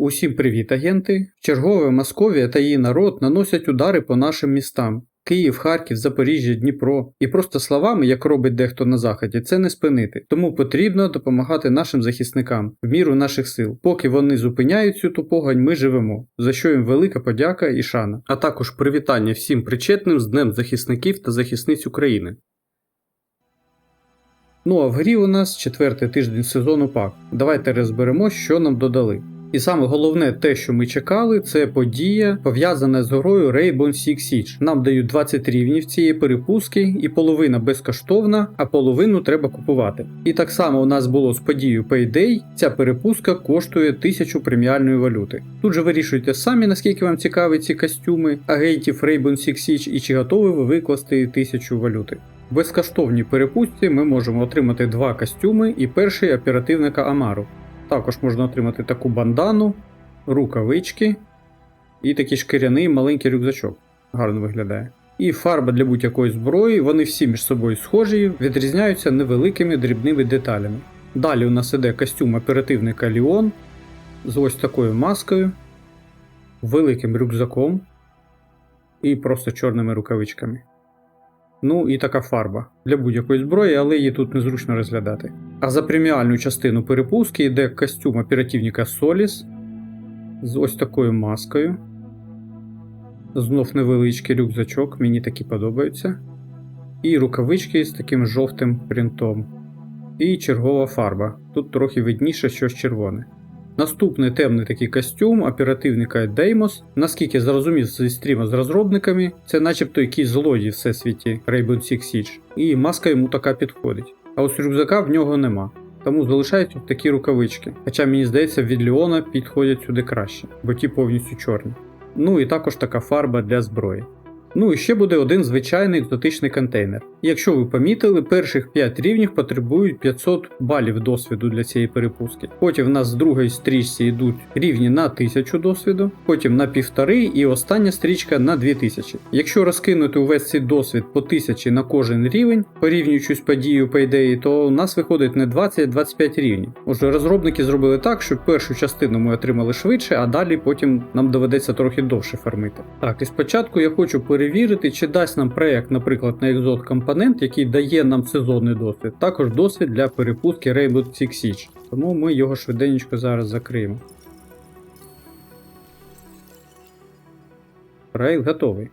Усім привіт, агенти! Чергове Московія та її народ наносять удари по нашим містам. Київ, Харків, Запоріжжя, Дніпро. І просто словами, як робить дехто на заході, це не спинити. Тому потрібно допомагати нашим захисникам в міру наших сил. Поки вони зупиняють цю тупогань, ми живемо. За що їм велика подяка і шана. А також привітання всім причетним з Днем захисників та захисниць України. Ну а в грі у нас четвертий тиждень сезону ПАК. Давайте розберемо, що нам додали. І саме головне те, що ми чекали, це подія, пов'язана з горою Rainbow Six Siege. Нам дають 20 рівнів цієї перепустки, і половина безкоштовна, а половину треба купувати. І так само у нас було з подією Payday, ця перепустка коштує 1000 преміальної валюти. Тут же вирішуйте самі, наскільки вам цікаві ці костюми, агентів Rainbow Six Siege і чи готові ви викласти 1000 валюти. В безкоштовній перепустці ми можемо отримати два костюми і перший оперативника Амару. Також можна отримати таку бандану, рукавички і такий шкіряний маленький рюкзачок. Гарно виглядає. І фарба для будь-якої зброї, вони всі між собою схожі, відрізняються невеликими дрібними деталями. Далі у нас іде костюм оперативника Ліон з ось такою маскою, великим рюкзаком і просто чорними рукавичками. Ну і така фарба для будь-якої зброї, але її тут незручно розглядати. А за преміальну частину перепустки йде костюм оперативника Solis з ось такою маскою. Знов невеличкий рюкзачок, мені такі подобаються. І рукавички з таким жовтим принтом. І чергова фарба. Тут трохи видніше щось червоне. Наступний темний такий костюм оперативника Деймос. Наскільки зрозумів зі стріму з розробниками, це начебто якийсь злодій всесвіті Rainbow Six Siege. І маска йому така підходить. А ось рюкзака в нього нема. Тому залишаються такі рукавички. Хоча мені здається, від Леона підходять сюди краще, бо ті повністю чорні. Ну і також така фарба для зброї. Ну і ще буде один звичайний екзотичний контейнер. Якщо ви помітили, перших 5 рівнів потребують 500 балів досвіду для цієї перепустки. Потім в нас з другої стрічці йдуть рівні на 1000 досвіду, потім на півтори і остання стрічка на 2000. Якщо розкинути увесь цей досвід по 1000 на кожен рівень, порівнюючи з подією Payday, то у нас виходить не 20, а 25 рівнів. Отже, розробники зробили так, щоб першу частину ми отримали швидше, а далі потім нам доведеться трохи довше фармити. Так, і спочатку я хочу перевірити, чи дасть нам проект, наприклад, на Exot компонент, який дає нам сезонний досвід, також досвід для перепустки Rainbow Six Siege. Тому ми його швиденько зараз закриємо. Проект готовий.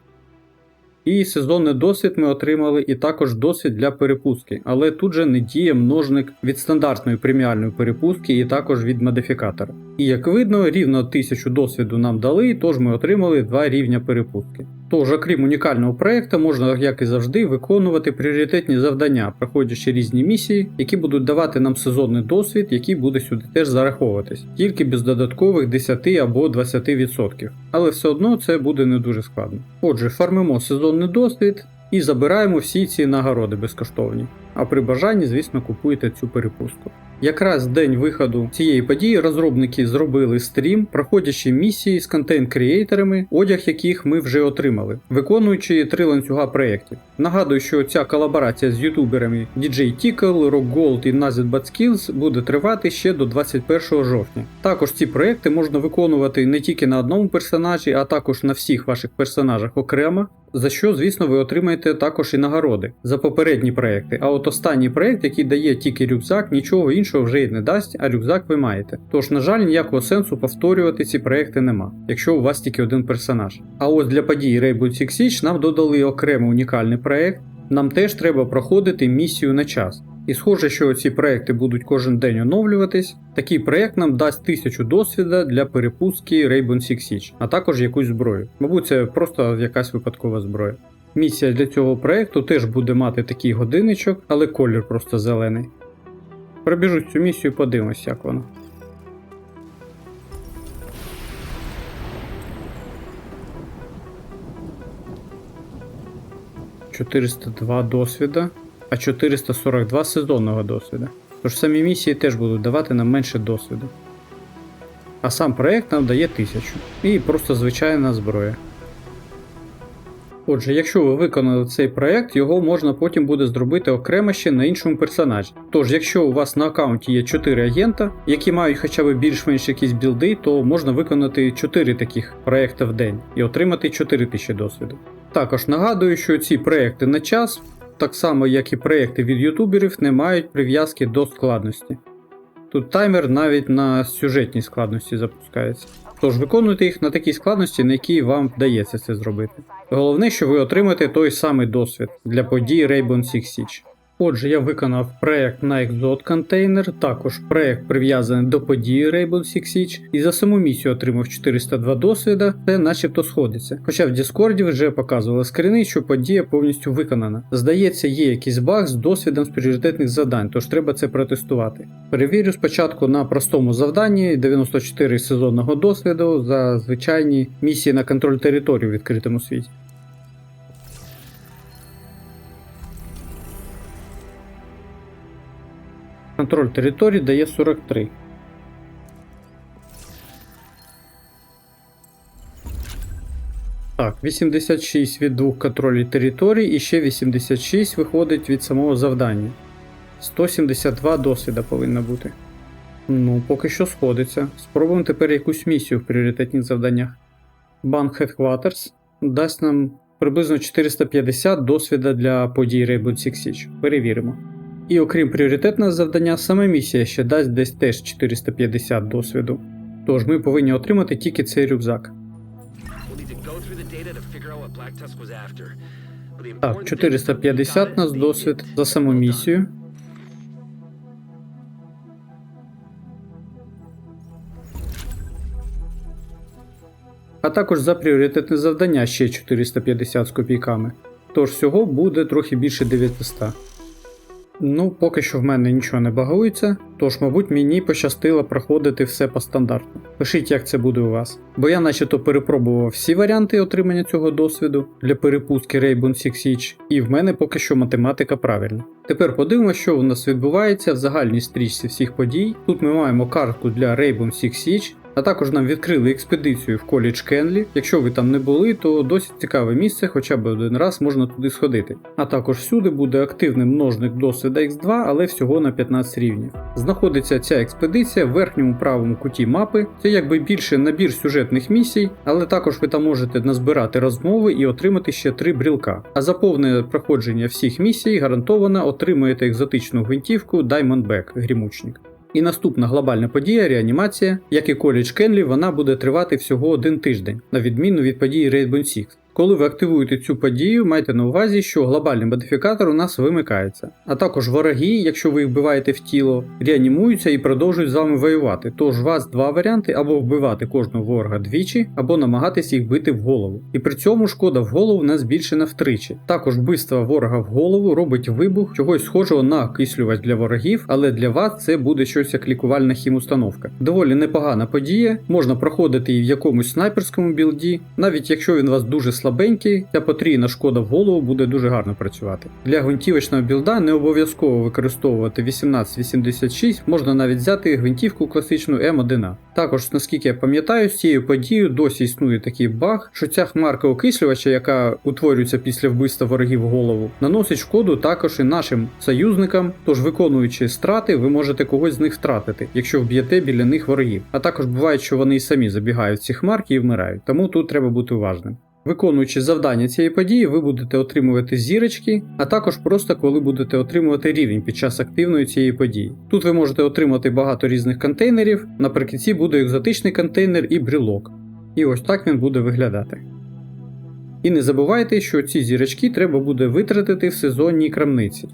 І сезонний досвід ми отримали, і також досвід для перепустки, але тут же не діє множник від стандартної преміальної перепустки і також від модифікатора. І як видно, рівно 1000 досвіду нам дали, тож ми отримали два рівня перепустки. Тож, окрім унікального проекту, можна, як і завжди, виконувати пріоритетні завдання, проходячи різні місії, які будуть давати нам сезонний досвід, який буде сюди теж зараховуватись, тільки без додаткових 10 або 20%. Але все одно це буде не дуже складно. Отже, фармимо сезонний досвід і забираємо всі ці нагороди безкоштовні. А при бажанні, звісно, купуєте цю перепустку. Якраз день виходу цієї події розробники зробили стрім, проходячи місії з контент-крієйтерами, одяг яких ми вже отримали, виконуючи три ланцюга проєктів. Нагадую, що ця колаборація з ютуберами DJ Tickle, Rock Gold і Nazit Bad Skills буде тривати ще до 21 жовтня. Також ці проекти можна виконувати не тільки на одному персонажі, а також на всіх ваших персонажах окремо. За що, звісно, ви отримаєте також і нагороди за попередні проекти. А от останній проект, який дає тільки рюкзак, нічого іншого вже й не дасть, а рюкзак ви маєте. Тож, на жаль, ніякого сенсу повторювати ці проекти нема, якщо у вас тільки один персонаж. А ось для події Rainbow Six Siege нам додали окремий унікальний проект. Нам теж треба проходити місію на час. І схоже, що ці проекти будуть кожен день оновлюватись. Такий проект нам дасть 1000 досвіда для перепустки Rainbow Six Siege, а також якусь зброю. Мабуть, це просто якась випадкова зброя. Місія для цього проекту теж буде мати такий годинничок, але колір просто зелений. Пробіжу цю місію, і подивимось, як воно. «402 досвіда, а 442 сезонного досвіду. Тож самі місії теж будуть давати нам менше досвіду. А сам проект нам дає 1000. І просто звичайна зброя. Отже, якщо ви виконали цей проект, його можна потім буде зробити окремо ще на іншому персонажі. Тож, якщо у вас на аккаунті є 4 агента, які мають хоча б більш-менш якісь білди, то можна виконати 4 таких проекти в день і отримати 4000 досвіду. Також нагадую, що ці проекти на час, так само як і проекти від ютуберів, не мають прив'язки до складності. Тут таймер навіть на сюжетній складності запускається. Тож виконуйте їх на такій складності, на якій вам вдається це зробити. Головне, що ви отримаєте той самий досвід для подій Rainbow Six Siege. Отже, я виконав проект на Exot контейнер, також проект прив'язаний до події Rainbow Six Siege, і за саму місію отримав 402 досвіда, це начебто сходиться. Хоча в Discord вже показували скрини, що подія повністю виконана. Здається, є якийсь баг з досвідом з пріоритетних завдань, тож треба це протестувати. Перевірю спочатку на простому завданні 94 сезонного досвіду за звичайні місії на контроль території в відкритому світі. Контроль території дає 43. Так, 86 від двох контролів територій і ще 86 виходить від самого завдання. 172 досвіда повинно бути. Ну, поки що сходиться. Спробуємо тепер якусь місію в пріоритетних завданнях. Банк Headquarters дасть нам приблизно 450 досвіда для подій Rainbow Six Siege. Перевіримо. І окрім пріоритетного завдання, сама місія ще дасть десь теж 450 досвіду. Тож ми повинні отримати тільки цей рюкзак. Так, 450 we нас досвід за саму місію. А також за пріоритетне завдання ще 450 з копійками. Тож всього буде трохи більше 900. Ну, поки що в мене нічого не багується, тож, мабуть, мені пощастило проходити все по стандарту. Пишіть, як це буде у вас. Бо я начебто перепробував всі варіанти отримання цього досвіду для перепустки Rainbow Six Siege, і в мене поки що математика правильна. Тепер подивимося, що у нас відбувається в загальній стрічці всіх подій. Тут ми маємо карту для Rainbow Six Siege, а також нам відкрили експедицію в коледж Кенлі. Якщо ви там не були, то досить цікаве місце, хоча б один раз можна туди сходити. А також всюди буде активний множник досвіда X2, але всього на 15 рівнів. Знаходиться ця експедиція в верхньому правому куті мапи. Це якби більше набір сюжетних місій, але також ви там можете назбирати розмови і отримати ще три брілка. А за повне проходження всіх місій гарантовано отримаєте екзотичну гвинтівку Diamondback грімучник. І наступна глобальна подія реанімація, як і коледж Кенлі, вона буде тривати всього один тиждень, на відміну від події Rainbow Six. Коли ви активуєте цю подію, майте на увазі, що глобальний модифікатор у нас вимикається. А також вороги, якщо ви їх вбиваєте в тіло, реанімуються і продовжують з вами воювати. Тож у вас два варіанти: або вбивати кожного ворога двічі, або намагатися їх бити в голову. І при цьому шкода в голову в нас збільшена втричі. Також вбивство ворога в голову робить вибух чогось схожого на окислювач для ворогів, але для вас це буде щось як лікувальна хімустановка. Доволі непогана подія, можна проходити її в якомусь снайперському білді, навіть якщо він вас дуже слабенький, ця потрійна шкода в голову буде дуже гарно працювати. Для гвинтівочного білда не обов'язково використовувати 1886, можна навіть взяти гвинтівку класичну М1. Також, наскільки я пам'ятаю, з цією подією досі існує такий баг, що ця хмарка окислювача, яка утворюється після вбивства ворогів голову, наносить шкоду також і нашим союзникам, тож виконуючи страти, ви можете когось з них втратити, якщо вб'єте біля них ворогів. А також буває, що вони і самі забігають в ці хмарки і вмирають, тому тут треба бути уважним. Виконуючи завдання цієї події, ви будете отримувати зірочки, а також просто коли будете отримувати рівень під час активної цієї події. Тут ви можете отримати багато різних контейнерів, наприкінці буде екзотичний контейнер і брілок. І ось так він буде виглядати. І не забувайте, що ці зірочки треба буде витратити в сезонній крамниці.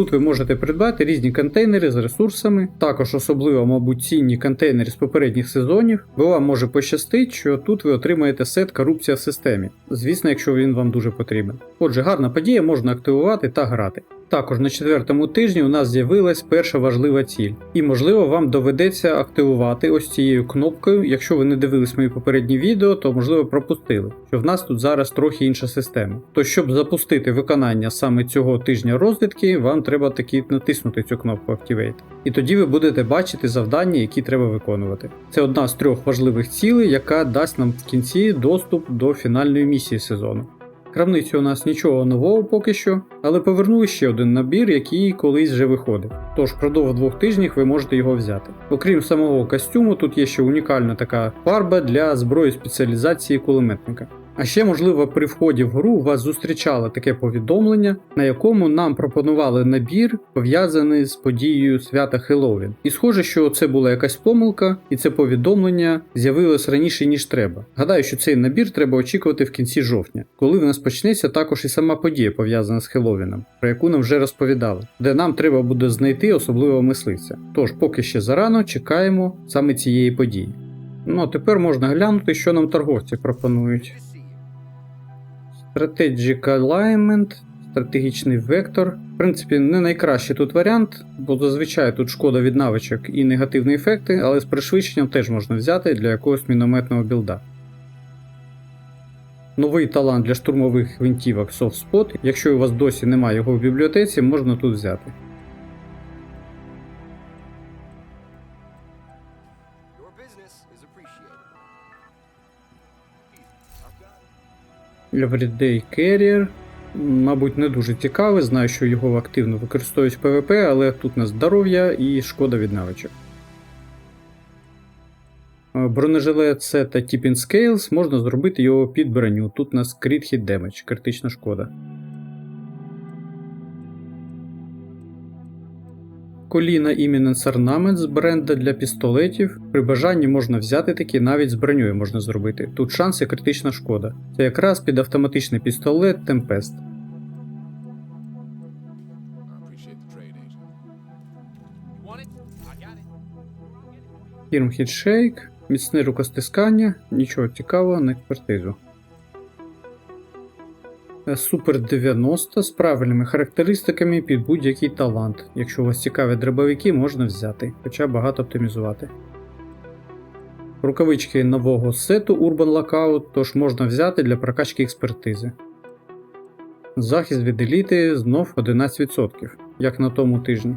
Тут ви можете придбати різні контейнери з ресурсами, також особливо, мабуть, цінні контейнери з попередніх сезонів, бо вам може пощастить, що тут ви отримаєте сет корупція в системі, звісно, якщо він вам дуже потрібен. Отже, гарна подія можна активувати та грати. Також на четвертому тижні у нас з'явилась перша важлива ціль, і можливо вам доведеться активувати ось цією кнопкою. Якщо ви не дивились мої попередні відео, то можливо пропустили, що в нас тут зараз трохи інша система. То щоб запустити виконання саме цього тижня розвідки, вам треба таки натиснути цю кнопку Activate. І тоді ви будете бачити завдання, які треба виконувати. Це одна з трьох важливих цілей, яка дасть нам в кінці доступ до фінальної місії сезону. Крамниці у нас нічого нового поки що, але повернули ще один набір, який колись вже виходив. Тож впродовж двох тижнів ви можете його взяти. Окрім самого костюму, тут є ще унікальна така фарба для зброї спеціалізації кулеметника. А ще, можливо, при вході в гру вас зустрічало таке повідомлення, на якому нам пропонували набір, пов'язаний з подією свята Хеллоуін. І схоже, що це була якась помилка, і це повідомлення з'явилось раніше, ніж треба. Гадаю, що цей набір треба очікувати в кінці жовтня, коли в нас почнеться також і сама подія, пов'язана з Хеллоуіном, про яку нам вже розповідали, де нам треба буде знайти особливого мисливця. Тож, поки ще зарано, чекаємо саме цієї події. Ну а тепер можна глянути, що нам торговці пропонують. Strategic Alignment, стратегічний вектор. В принципі, не найкращий тут варіант, бо зазвичай тут шкода від навичок і негативні ефекти, але з пришвидшенням теж можна взяти для якогось мінометного білда. Новий талант для штурмових гвинтівок Soft Spot. Якщо у вас досі немає його в бібліотеці, можна тут взяти. Everyday Carrier. Мабуть, не дуже цікавий. Знаю, що його активно використовують в ПВП, але тут на здоров'я і шкода від навичок. Е, Бронежилет це та Tipping Scales, можна зробити його під броню. Тут у нас Crit Hit Damage, критична шкода. Коліна Imminence Ornament з бренда для пістолетів. При бажанні можна взяти такі, навіть з броньою можна зробити. Тут шанс і критична шкода. Це якраз під автоматичний пістолет it. Firm Headshake, міцне рукостискання, нічого цікавого на експертизу. Е, Супер 90 з правильними характеристиками під будь-який талант. Якщо у вас цікаві дробовики, можна взяти, хоча багато оптимізувати. Рукавички нового сету Urban Lockout, тож можна взяти для прокачки експертизи. Захист від еліти знов 11%, як на тому тижні.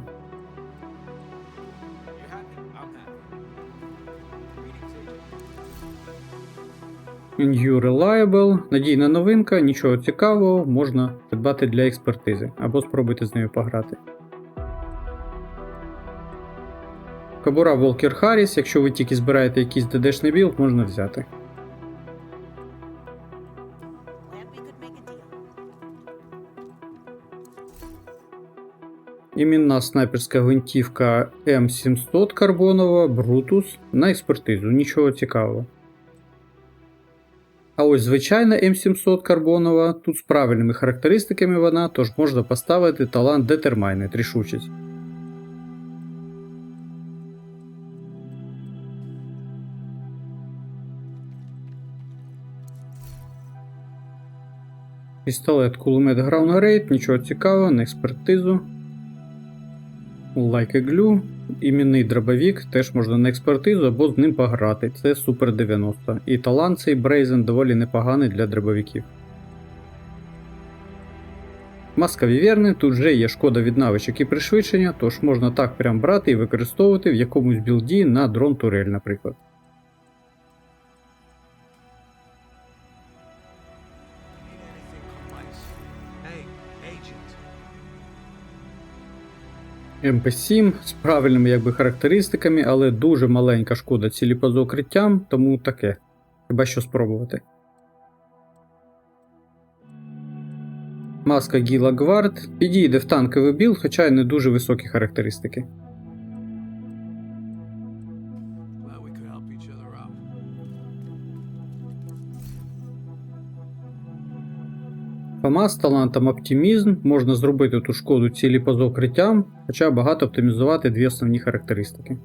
New Reliable, надійна новинка, нічого цікавого, можна придбати для експертизи або спробуйте з нею пограти. Кабура Волкер Харріс, якщо ви тільки збираєте якийсь ДДшний білд, можна взяти. Імінна снайперська гвинтівка М700 карбонова, Brutus на експертизу, нічого цікавого. А ось звичайна М700 карбонова, тут з правильними характеристиками вона, тож можна поставити талант Determined рішучість. Пістолет кулемет Ground Grade, нічого цікавого, на експертизу. Like a Glue. Іменний дробовик теж можна на експертизу або з ним пограти. Це Супер 90. І талант цей Brazen доволі непоганий для дробовиків. Маска Віверни, тут вже є шкода від навичок і пришвидшення, тож можна так прям брати і використовувати в якомусь білді на дрон турель, наприклад. МП7 з правильними якби характеристиками, але дуже маленька шкода цілі поза укриттям, тому таке. Хіба що спробувати. Маска Гіла Гвард підійде в танковий біл, хоча й не дуже високі характеристики. ФАМА з талантом оптимізм можна зробити ту шкоду цілі поза укриттям, хоча багато оптимізувати дві основні характеристики.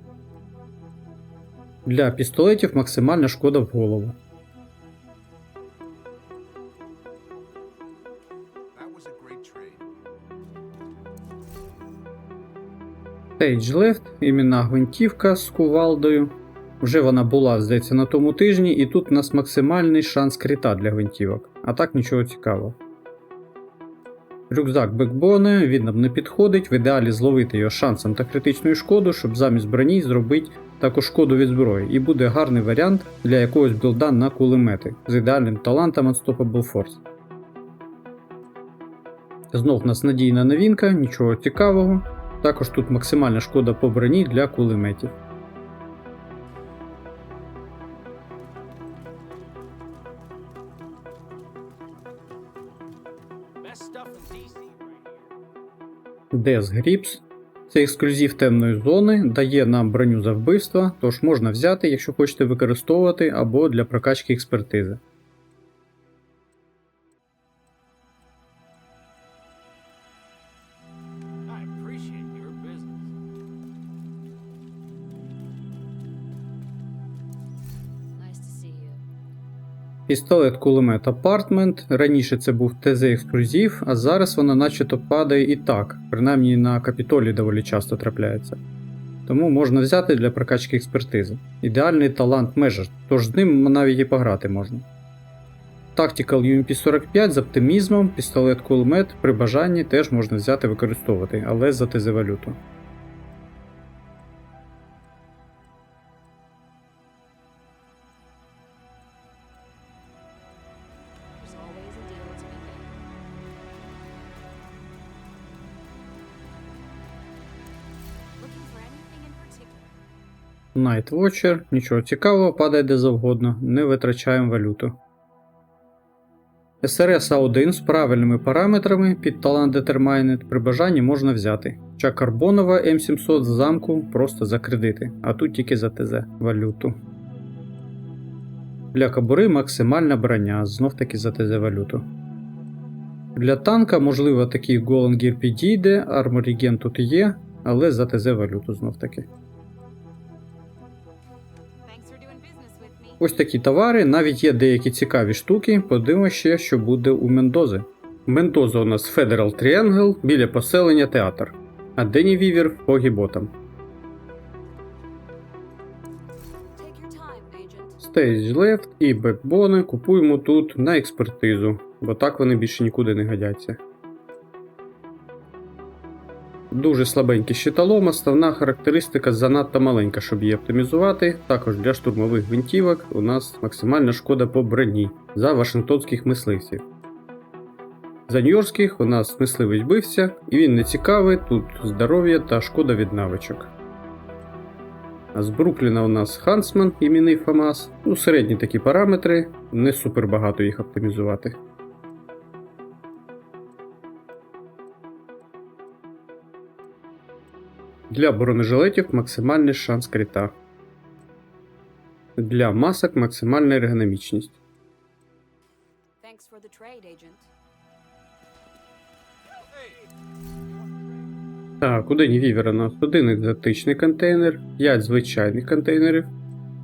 Для пістолетів максимальна шкода в голову. Stage Left, іменна гвинтівка з кувалдою. Вже вона була, здається, на тому тижні, і тут у нас максимальний шанс крита для гвинтівок, а так нічого цікавого. Рюкзак бекбони, він нам не підходить, в ідеалі зловити його шансом та критичною шкоду, щоб замість броні зробити також шкоду від зброї, і буде гарний варіант для якогось білда на кулемети з ідеальним талантом Unstoppable Force. Знов у нас надійна новинка, нічого цікавого. Також тут максимальна шкода по броні для кулеметів. Death Grips. Це ексклюзив темної зони, дає нам броню за вбивства, тож можна взяти, якщо хочете використовувати, або для прокачки експертизи. Пістолет кулемет Apartment. Раніше це був ТЗ ексклюзив, а зараз вона начебто падає і так, принаймні на капітолі доволі часто трапляється. Тому можна взяти для прокачки експертизи. Ідеальний талант Measure, тож з ним навіть і пограти можна. Tactical UMP45 з оптимізмом, пістолет кулемет при бажанні теж можна взяти використовувати, але за ТЗ валюту. Night Watcher, нічого цікавого, падає де завгодно, не витрачаємо валюту. SRS A1 з правильними параметрами під талант Determined при бажанні можна взяти. Хоча карбонова М700 з замку просто за кредити, а тут тільки за ТЗ валюту. Для кабури максимальна броня, знов таки за ТЗ валюту. Для танка, можливо, такий Gear підійде, Regen тут є, але за ТЗ валюту знов таки. Ось такі товари, навіть є деякі цікаві штуки. Подивимося ще, що буде у Мендози. Мендоза у нас Federal Triangle біля поселення театр, а Дені Вівер time, agent. Stage Left і бекбони купуємо тут на експертизу, бо так вони більше нікуди не годяться. Дуже слабенький щиталом, основна характеристика занадто маленька, щоб її оптимізувати. Також для штурмових гвинтівок у нас максимальна шкода по броні за вашингтонських мисливців. За нью-йоркських у нас мисливець бився, і він не цікавий, тут здоров'я та шкода від навичок. А з Брукліна у нас Хансман, іменний ФАМАС. Ну, середні такі параметри, не супер багато їх оптимізувати. Для бронежилетів максимальний шанс крита. Для масок максимальна ергономічність. Так, у Дені Вівера у нас один екзотичний контейнер, 5 звичайних контейнерів,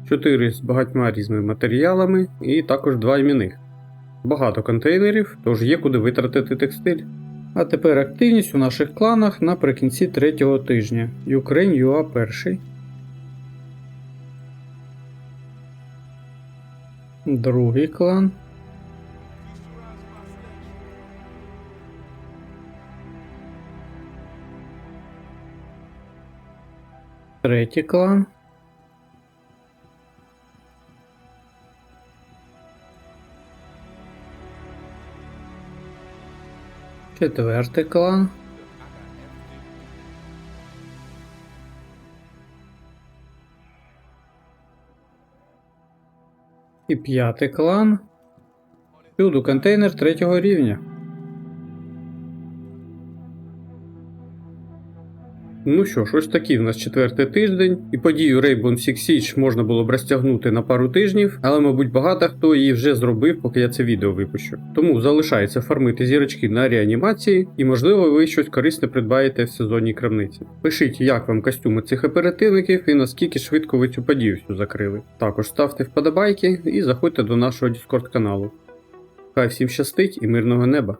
4 з багатьма різними матеріалами і також 2 іменних. Багато контейнерів, тож є куди витратити текстиль. А тепер активність у наших кланах наприкінці третього тижня. Ukraine UA перший. Другий клан. Третій клан. Четвертий клан. І п'ятий клан. Всюду контейнер третього рівня. Ну що ж, ось такий в нас четвертий тиждень, і подію Rainbow Six Siege можна було б розтягнути на пару тижнів, але, мабуть, багато хто її вже зробив, поки я це відео випущу. Тому залишається фармити зірочки на реанімації, і, можливо, ви щось корисне придбаєте в сезонній крамниці. Пишіть, як вам костюми цих оперативників і наскільки швидко ви цю подію всю закрили. Також ставте вподобайки і заходьте до нашого Discord каналу. Хай всім щастить і мирного неба!